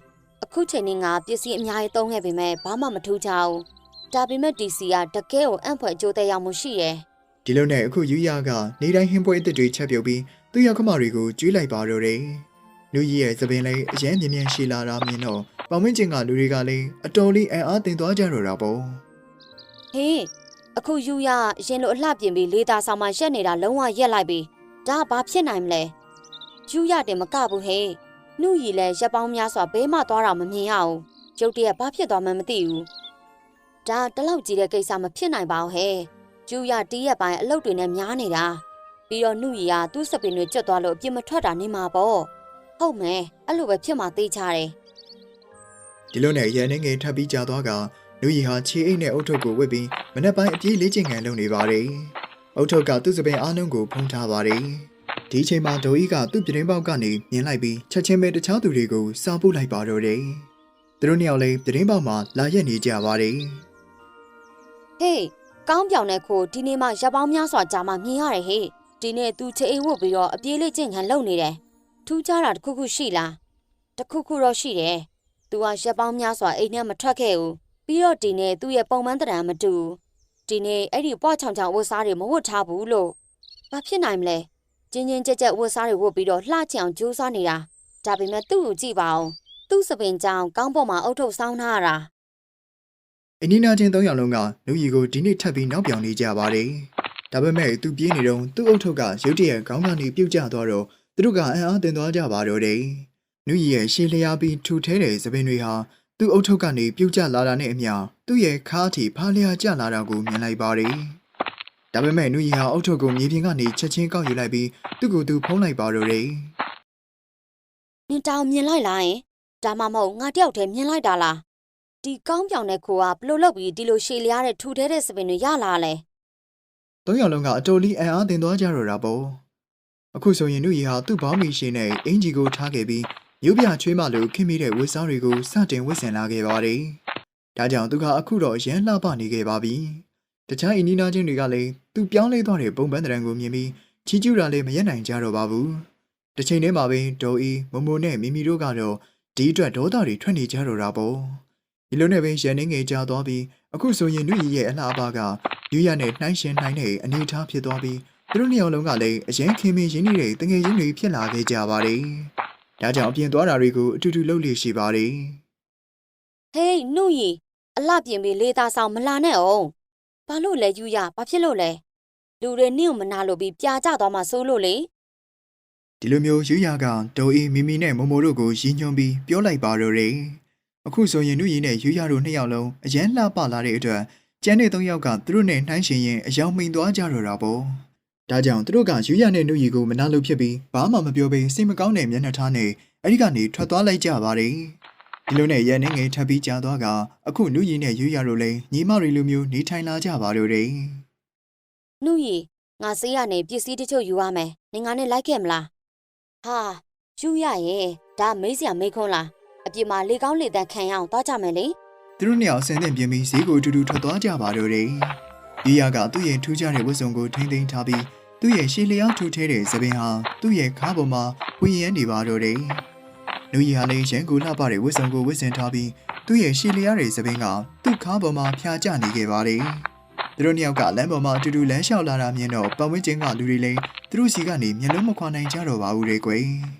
[SPEAKER 2] အခုချိန်นี้ငါပစ္စည်းအများကြီးသုံးခဲ့ပေမဲ့ဘာမှမထူးကြဘူးဒါပေမဲ့ဒီစီကတကယ်ကိုအံ့ဖွယ်အကျိုးသက်ရောက်မှုရှိတယ်
[SPEAKER 1] ဒီလိုနဲ့အခုယူရကနေတိုင်းဟင်းပွဲအစ်စ်တွေချက်ပြုတ်ပြီးသူ့ရောက်ခမတွေကိုကျွေးလိုက်ပါတော့တယ်နုရီရဲ့စပင်လေးအရန်မြင်မြန်ရှိလာတာမြင်တော့ပဝင်းကျင်ကလူတွေကလည်းအတော်လေးအံ့အားသင်သွားကြတော့တာပေါ့
[SPEAKER 2] ဟေးအခုယူရရင်လိုအလှပြင်ပြီးလေသာဆောင်မှရက်နေတာလုံးဝရက်လိုက်ပြီဒါကဘာဖြစ်နိုင်မလဲယူရတင်မကဘူးဟေးနှုတ်ရည်လဲရက်ပေါင်းများစွာဘေးမှသွားတာမမြင်ရဘူးကျုပ်တည်းကဘာဖြစ်သွားမှန်းမသိဘူးဒါတလောက်ကြီးတဲ့ကိစ္စမဖြစ်နိုင်ပါဘူးဟဲ့ ယူရတီးရက်ပိုင်းအလုပ်တွေနဲ့များနေတာပြီးတော့နှုတ်ရည်ကသူ့စပင်တွေကျွတ်သွားလို့အပြစ်မထွက်တာနေမှာပေါ့ဟုတ်မယ်အဲ့လိုပဲဖြစ်မှသိချတယ်
[SPEAKER 1] ဒီလိုနဲ့ရန်နေငယ်ထပ်ပြီးကြာသွားကနူရီဟာခြေအိတ်နဲ့အုတ်ထုတ်ကိုဝစ်ပြီးမနက်ပိုင်းအပြေးလေးကျင်ငံလုပ်နေပါတယ်။အုတ်ထုတ်ကသူ့စပင်အားလုံးကိုဖုံးထားပါတယ်။ဒီချိန်မှာဒိုအီကသူ့ပြတင်းပေါက်ကနေမြင်လိုက်ပြီးချက်ချင်းပဲတခြားသူတွေကိုစာပို့လိုက်ပါတော့တယ်။သူတို့နှစ်ယောက်လည်းပြတင်းပေါက်မှာလာရက်နေကြပါတယ်
[SPEAKER 2] ဟေး ကောင်းပြောင်တဲ့ခိုဒီနေ့မှရပ်ပေါင်းများစွာကြာမှမြင်ရတယ်ဟေးဒီနေ့သူချေအိမ်ဝတ်ပြီးတော့အပြေးလေးကျင့်ခံလုပ်နေတယ်ထူးခြားတာတစ်ခုခုရှိလားတစ်ခုခုတော့ရှိတယ်သူကရပ်ပေါင်းများစွာအိမ်ထဲမထွက်ခဲ့ဘူးပြီးတော့ဒီနေ့သူ့ရဲ့ပုံမှန်တရံမတူဘူးဒီနေ့အဲ့ဒီပွားချောင်ချောင်ဝတ်စားတွေမဝတ်ထားဘူးလို့ဘာဖြစ်နိုင်မလဲကျင်းချင်းကြက်ကြက်ဝတ်စားတွေဝတ်ပြီးတော့လှချအောင်ကြိုးစားနေတာဒါပေမဲ့သူ့ကိုကြည့်ပါဦးသူ့စပင်ကြောင်ကောင်းပေါ်မှာအုတ်ထုတ်ဆောင်းထားရတာ။
[SPEAKER 1] အင်းနီနာချင်းသုံးယောက်လုံးကနူရီကိုဒီနေ့ထပ်ပြီးနောက်ပြောင်နေကြပါတယ်။ဒါပေမဲ့သူပြေးနေတော့သူ့အုတ်ထုတ်ကရုတ်တရက်ခေါင်းကနေပြုတ်ကျသွားတော့သူတို့ကအံ့အားသင်သွားကြပါတော့တယ်။နူရီရဲ့ရှေးလျားပြီးထူထဲတဲ့စပင်တွေဟာသူ့အုတ်ထုတ်ကနေပြုတ်ကျလာတာနဲ့အမျှသူ့ရဲ့ခါးထီဖားလျားကျလာတာကိုမြင်လိုက်ပါတယ်။ဒါပေမဲ့နူရီဟာအုတ်ထုတ်ကိုမြေပြင်ကနေချက်ချင်းကောက်ယူလိုက်ပြီးသူ့ကိုယ်သူဖုံးလိုက်ပါတော့တယ်။
[SPEAKER 2] နင်တောင်မြင်လိုက်လားယင်ဒါမှမဟုတ်ငါတယောက်တည်းမြင်လိုက်တာလား ဒီကောင်းပြောင်တဲ့ကိုကဘလို့လုပ်ပြီးဒီလိုရှည်လျားတဲ့ထူထဲတဲ့စပင်တွေရလာလဲ
[SPEAKER 1] သုံးယောက်လုံးကအတော်လေးအံ့အားသင်သွားကြတော့တာပေါ့အခုဆိုရင်နုရီဟာသူ့ဘောင်းမီရှင်နဲ့အင်ဂျီကိုထားခဲ့ပြီးရုပ်ပြချွေးမလိုခင်မိတဲ့ဝတ်စားတွေကိုစတင်ဝတ်ဆင်လာခဲ့ပါတယ်ဒါကြောင့်သူကအခုတော့ရမ်းလှပနေခဲ့ပါပြီတခြားအင်းနီနာချင်းတွေကလည်းသူပြောင်းလဲသွားတဲ့ပုံပန်းတရံကိုမြင်ပြီးချီးကျူးတာလည်းမရက်နိုင်ကြတော့ပါဘူးတစ်ချိန်တည်းမှာပဲဒေါ်အီမမိုနဲ့မီမီတို့ကတော့ဒီအတွက်ဒေါသတွေထွက်နေကြတော့တာပေါ့ ဒီလိုနဲ့ပဲရန်နေငယ်ကြသွားပြီးအခုဆိုရင်နုရီရဲ့အလှအပကယူရနဲ့နှိုင်းရှင်နှိုင်းတဲ့အနေအထားဖြစ်သွားပြီးသူတို့နှစ်ယောက်လုံးကလည်းအရင်ခင်မင်းရင်းနေတဲ့တငယ်ချင်းတွေဖြစ်လာခဲ့ကြပါတယ်။ဒါကြောင့်အပြင်သွားတာတွေကိုအတူတူလုပ်လို့ရှိပါတယ်
[SPEAKER 2] ဟေးနှုတ်ရီအလှပြင်ပြီးလေသာဆောင်မလာနဲ့အောင်ဘာလို့လဲယူရဘာဖြစ်လို့လဲလူတွေနင့်ကိုမနာလို့ပြီးပြာကျသွားမှစိုးလို့လေ။
[SPEAKER 1] ဒီလိုမျိုးယူရကဒေါ်အီမီမီနဲ့မိုမိုတို့ကိုရည်ညွှန်းပြီးပြောလိုက်ပါတော့တယ်။ အခုဆိုရင်နုရီနဲ့ယူရတို့နှစ်ယောက်လုံးအရန်လှပလာတဲ့အတွက်ကျန်တဲ့သုံးယောက်ကသူတို့နဲ့နှိုင်းရှင်ရင်အယောင်မိန်သွားကြတော့တာပေါ့။ဒါကြောင့်သူတို့ကယူရနဲ့နုရီကိုမနာလို့ဖြစ်ပြီးဘာမှမပြောဘဲစိတ်မကောင်းတဲ့မျက်နှာထားနဲ့အဲ့ဒီကနေထွက်သွားလိုက်ကြပါတယ်။ဒီလိုနဲ့ရန်နေငယ်ထပ်ပြီးကြာသွားကအခုနူရီနဲ့ယူရတို့လည်းညီမတွေလိုမျိုးနေထိုင်လာကြပါတော့တယ်
[SPEAKER 2] နှုတ်ရီငါစေးရနေပစ္စည်းတချို့ယူရမယ်နင်ငါနဲ့လိုက်ခဲ့မလားဟာယူရရဲ့ဒါမေးစရာမေးခွန်းလား အပြင်မှာလေကောင်းလေတန်ခံရအောင်သွားကြမယ်လေ။
[SPEAKER 1] သူတို့နှစ်ယောက်ဆင်းသင့်ပြင်းပြီးဈေးကိုအတူတူထွက်သွားကြပါတော့တယ်။ယူရကသူ့ရဲ့ထူးခြားတဲ့ဝတ်စုံကိုထိမ့်သိမ်းထားပြီးသူ့ရဲ့ရှေးလျောင်းထူထဲတဲ့သပင်ဟာသူ့ရဲ့ခါးပေါ်မှာဝင်ရမ်းနေပါတော့တယ်။နူရီဟာလည်းရန်ကိုလှပတဲ့ဝတ်စုံကိုဝတ်ဆင်ထားပြီးသူ့ရဲ့ရှေးလျောင်းတဲ့သပင်ကသူ့ခါးပေါ်မှာဖျာကျနေခဲ့ပါတယ်။သူတို့နှစ်ယောက်ကလမ်းပေါ်မှာအတူတူလမ်းလျှောက်လာတာမြင်တော့ပတ်ဝန်းကျင်ကလူတွေလည်းသူတို့စီကနေမျက်လုံးမခွာနိုင်ကြတော့ပါဘူးလေကွယ်။